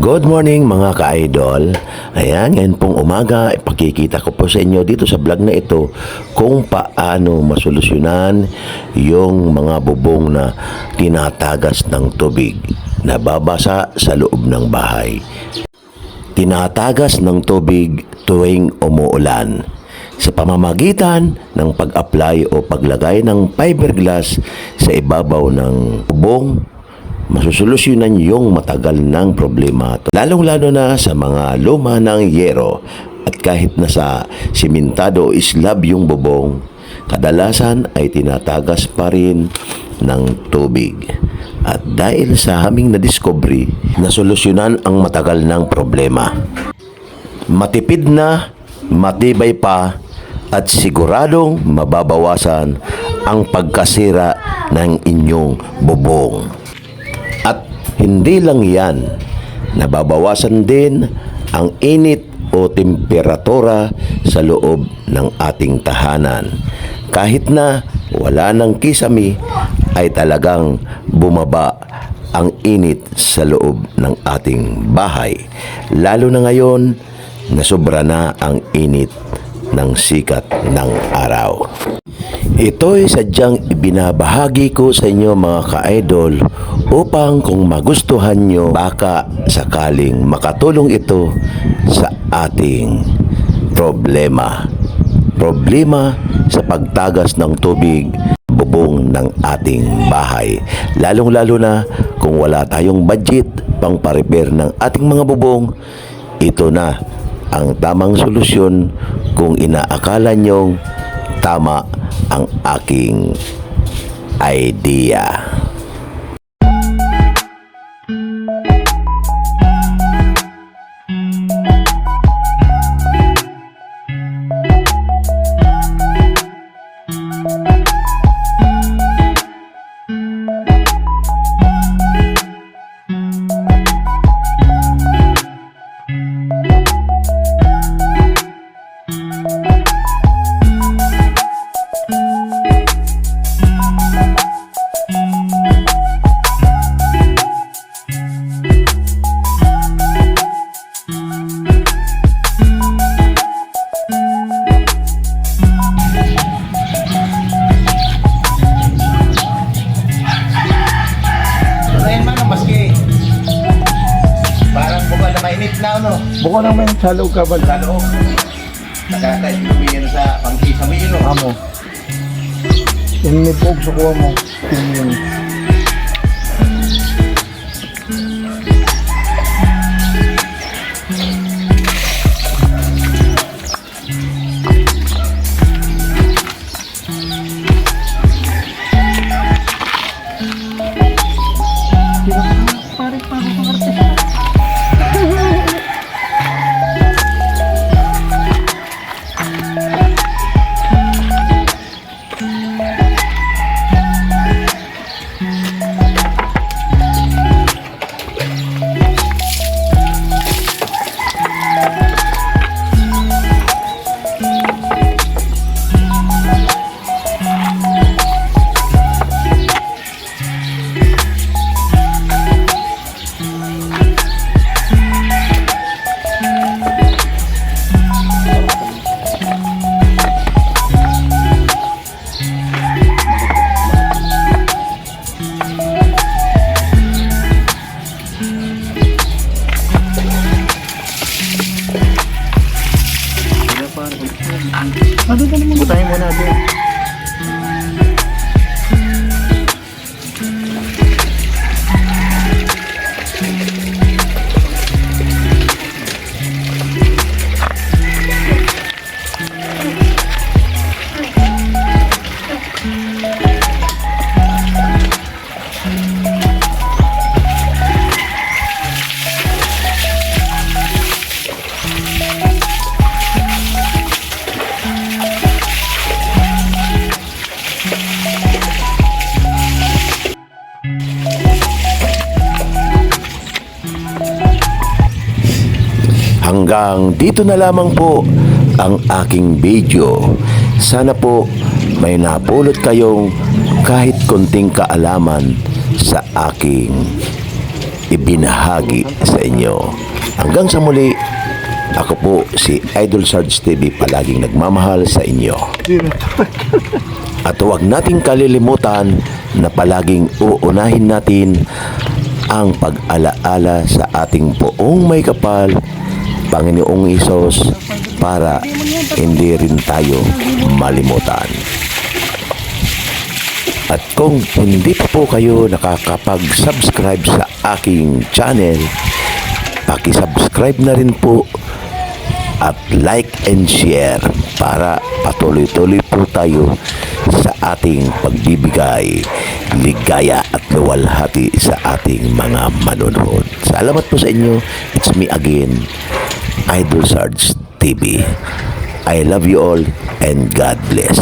Good morning mga ka-idol. Ayan, ngayon pong umaga, ipakikita ko po sa inyo dito sa vlog na ito kung paano masolusyonan yung mga bubong na tinatagas ng tubig na babasa sa loob ng bahay. Tinatagas ng tubig tuwing umuulan sa pamamagitan ng pag-apply o paglagay ng fiberglass sa ibabaw ng bubong masusolusyonan yung matagal ng problema. Lalong-lalo na sa mga luma ng yero at kahit na sa simentado o slab yung bubong, kadalasan ay tinatagas pa rin ng tubig. At dahil sa aming na-discovery, nasolusyonan ang matagal ng problema. Matipid na, matibay pa, at siguradong mababawasan ang pagkasira ng inyong bubong. Hindi lang yan, nababawasan din ang init o temperatura sa loob ng ating tahanan. Kahit na wala ng kisame, ay talagang bumaba ang init sa loob ng ating bahay. Lalo na ngayon na sobra na ang init ng sikat ng araw. Ito'y sadyang ibinabahagi ko sa inyo mga ka-idol upang kung magustuhan nyo baka sakaling makatulong ito sa ating problema. Problema sa pagtagas ng tubig bubong ng ating bahay. Lalong-lalo na kung wala tayong budget pang pa-repair ng ating mga bubong, ito na ang tamang solusyon kung inaakala nyong tama ang aking idea. Mainit na ano. Buko naman sa loob ka ba? Sa loob. Nakakait lumiyan sa pangkisa mo yun. oh. Amo. Yung may pog sa kuha mo. Yun yun. Ano Hanggang dito na lamang po ang aking video. Sana po may napulot kayong kahit konting kaalaman sa aking ibinahagi sa inyo. Hanggang sa muli, ako po si Idol Sarge TV palaging nagmamahal sa inyo. At huwag nating kalilimutan na palaging uunahin natin ang pag-alaala sa ating poong may kapal, Panginoong Isos, para hindi rin tayo malimutan. At kung hindi pa po kayo nakakapag-subscribe sa aking channel, paki-subscribe na rin po at like and share para patuloy-tuloy po tayo sa ating pagbibigay ligaya at luwalhati sa ating mga manonood. Salamat po sa inyo. It's me again, Idol Sarge TV. I love you all and God bless.